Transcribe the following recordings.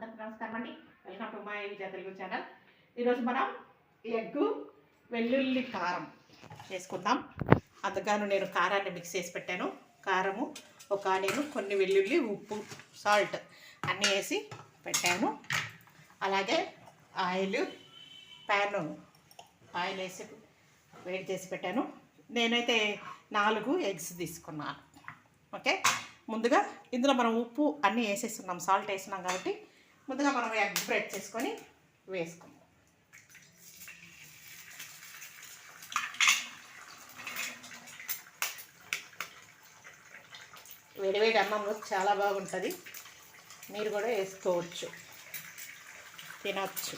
అందరికి నమస్కారం అండి. Welcome to my Vijaya Telugu channel. ఈరోజు మనం ఎగ్గు వెల్లుల్లి కారం చేసుకుందాం. అంతగాను నేను కారాన్ని మిక్స్ చేసి పెట్టాను. కారము ఒక నేను కొన్ని వెల్లుల్లి ఉప్పు సాల్ట్ అన్నీ వేసి పెట్టాను. అలాగే ఆయిల్ ప్యాన్ ఆయిల్ వేసి వేడి చేసి పెట్టాను. నేనైతే నాలుగు ఎగ్స్ తీసుకున్నాను. ఓకే? ముందుగా ఇందులో మనం ఉప్పు అన్నీ వేసేస్తున్నాం సాల్ట్ వేసినాం కాబట్టి ముందుగా మనం ఎగ్ బ్రెడ్ చేసుకొని వేసుకుందాం వేడివేడి అన్నంలో చాలా బాగుంటుంది. మీరు కూడా వేసుకోవచ్చు. తినచ్చు.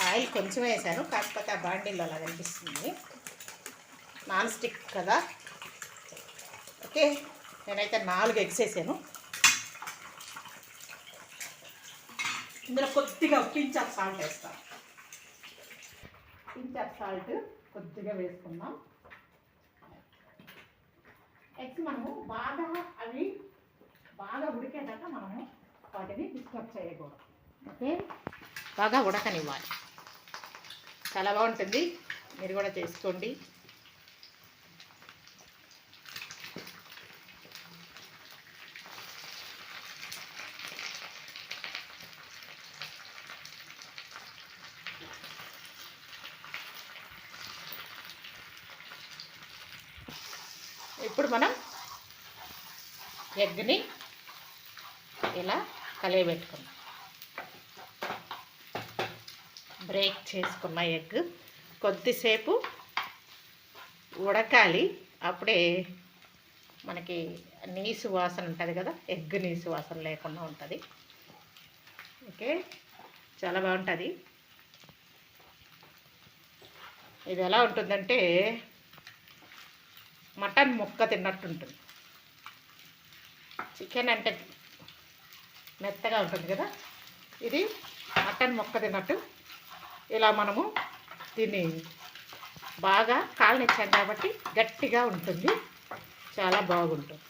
ఆయిల్ కొంచెం వేసాను కాకపోతే ఆ బాండిల్లో అలా కనిపిస్తుంది. నాన్ స్టిక్ కదా. ఓకే? నేనైతే నాలుగు ఎగ్స్ వేసాను. ఇందులో కొద్దిగా పించ్ ఆఫ్ సాల్ట్ వేస్తాను పించ్ ఆఫ్ సాల్ట్ కొద్దిగా వేసుకుందాం. ఎగ్స్ మనము బాగా అవి బాగా ఉడికేదాకా మనము వాటిని డిస్టర్బ్ చేయకూడదు. ఓకే? బాగా ఉడకనివ్వాలి. చాలా బాగుంటుంది. మీరు కూడా చేసుకోండి. ఇప్పుడు మనం ఎగ్ని ఇలా కలియబెట్టుకుందాం. బ్రేక్ చేసుకున్న ఎగ్ కొద్దిసేపు ఉడకాలి. అప్పుడే మనకి నీసు వాసన ఉంటుంది కదా ఎగ్ నీసు వాసన లేకుండా ఉంటుంది. ఓకే చాలా బాగుంటుంది. ఇది ఎలా ఉంటుందంటే మటన్ ముక్క తిన్నట్టు ఉంటుంది చికెన్ అంటే మెత్తగా ఉంటుంది కదా? ఇది మటన్ ముక్క తిన్నట్టు. ఇలా మనము దీన్ని బాగా కాలనిచ్చాం కాబట్టి గట్టిగా ఉంటుంది. చాలా బాగుంటుంది.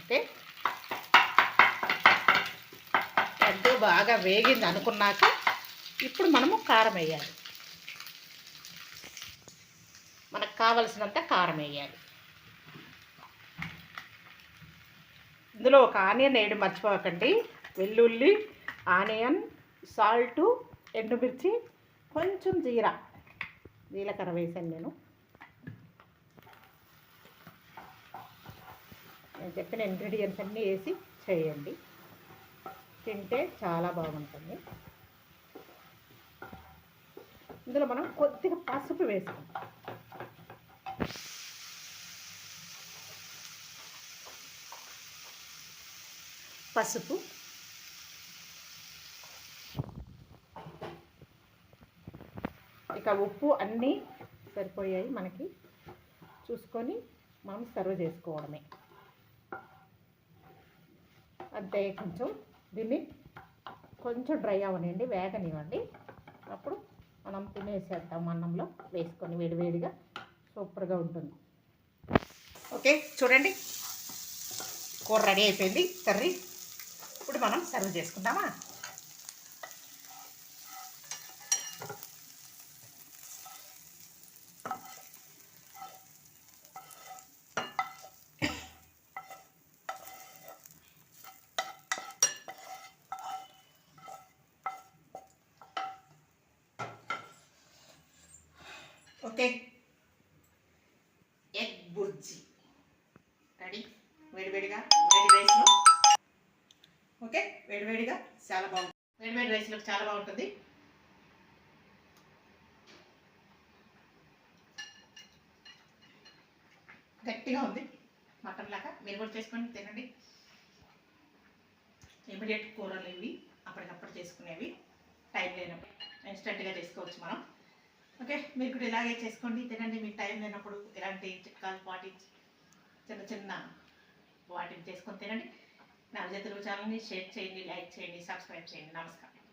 ఓకే? ఎంతో బాగా వేగింది అనుకున్నాక ఇప్పుడు మనము కారం వేయాలి మనకు కావలసినంత కారం వేయాలి. ఇందులో ఒక ఆనియన్ వేయడం మర్చిపోకండి. వెల్లుల్లి ఆనియన్ సాల్టు ఎండుమిర్చి కొంచెం జీరా. జీలకర్ర వేసాను నేను. నేను చెప్పిన ఇంగ్రీడియంట్స్ అన్నీ వేసి చేయండి. తింటే చాలా బాగుంటుంది. ఇందులో మనం కొద్దిగా పసుపు వేసుకుంటాం పసుపు. ఇక ఉప్పు అన్నీ సరిపోయాయి మనకి. చూసుకొని మనం సర్వ్ చేసుకోవడమే. అంతే కొంచెం దీన్ని కొంచెం డ్రై అవ్వనివ్వండి వేగనివ్వండి. అప్పుడు మనం తినేసేద్దాం అన్నంలో వేసుకొని వేడివేడిగా. సూపర్గా ఉంటుంది. ఓకే చూడండి. కూర రెడీ అయిపోయింది కర్రీ. ఇప్పుడు మనం సర్వ్ చేసుకుందామా? ఓకే ఎగ్ బుర్జీ రెడీ వేడివేడిగా వేడి రైస్లో. ఓకే? వేడివేడిగా చాలా బాగుంటుంది. వేడివేడి రైస్లో చాలా బాగుంటుంది. గట్టిగా ఉంది. మటన్ లాగా. మీరు కూడా చేసుకొని తినండి. ఇమీడియట్ కూరలు ఇవి. అప్పటికప్పుడు చేసుకునేవి. టైం లేనప్పుడు. ఇన్స్టెంట్గా చేసుకోవచ్చు మనం. ఓకే? మీరు కూడా ఇలాగే చేసుకోండి. తినండి. మీకు టైం లేనప్పుడు ఇలాంటి చిట్కాలు పాటించి చిన్న చిన్న వాటిని చేసుకొని తినండి. నా విజయ తెలుగు ఛానల్ని షేర్ చేయండి లైక్ చేయండి సబ్స్క్రైబ్ చేయండి. నమస్కారం.